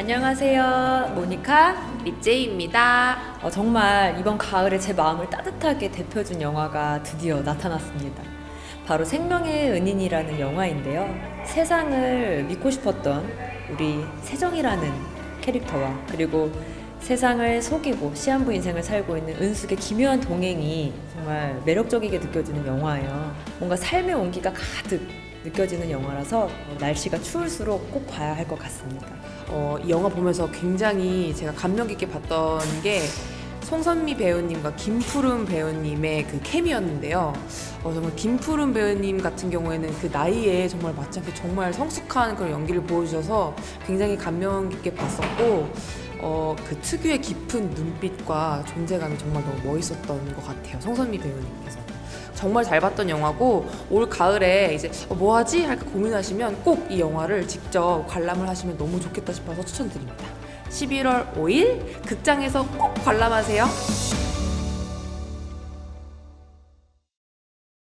안녕하세요. 모니카. 립제이입니다. 어, 정말 이번 가을에 제 마음을 따뜻하게 데펴준 영화가 드디어 나타났습니다. 바로 생명의 은인이라는 영화인데요. 세상을 믿고 싶었던 우리 세정이라는 캐릭터와 그리고 세상을 속이고 시한부 인생을 살고 있는 은숙의 기묘한 동행이 정말 매력적이게 느껴지는 영화예요. 뭔가 삶의 온기가 가득 느껴지는 영화라서 어, 날씨가 추울수록 꼭 봐야 할 것 같습니다. 어, 이 영화 보면서 굉장히 제가 감명 깊게 봤던 게 송선미 배우님과 김푸른 배우님의 그 케미였는데요. 어, 정말 김푸른 배우님 같은 경우에는 그 나이에 정말 맞지 않게 정말 성숙한 그런 연기를 보여주셔서 굉장히 감명 깊게 봤었고, 어, 그 특유의 깊은 눈빛과 존재감이 정말 너무 멋있었던 것 같아요. 송선미 배우님께서. 정말 잘 봤던 영화고 올 가을에 이제 어, 뭐 하지 할까 고민하시면 꼭 이 영화를 직접 관람을 하시면 너무 좋겠다 싶어서 추천드립니다. 11월 5일 극장에서 꼭 관람하세요.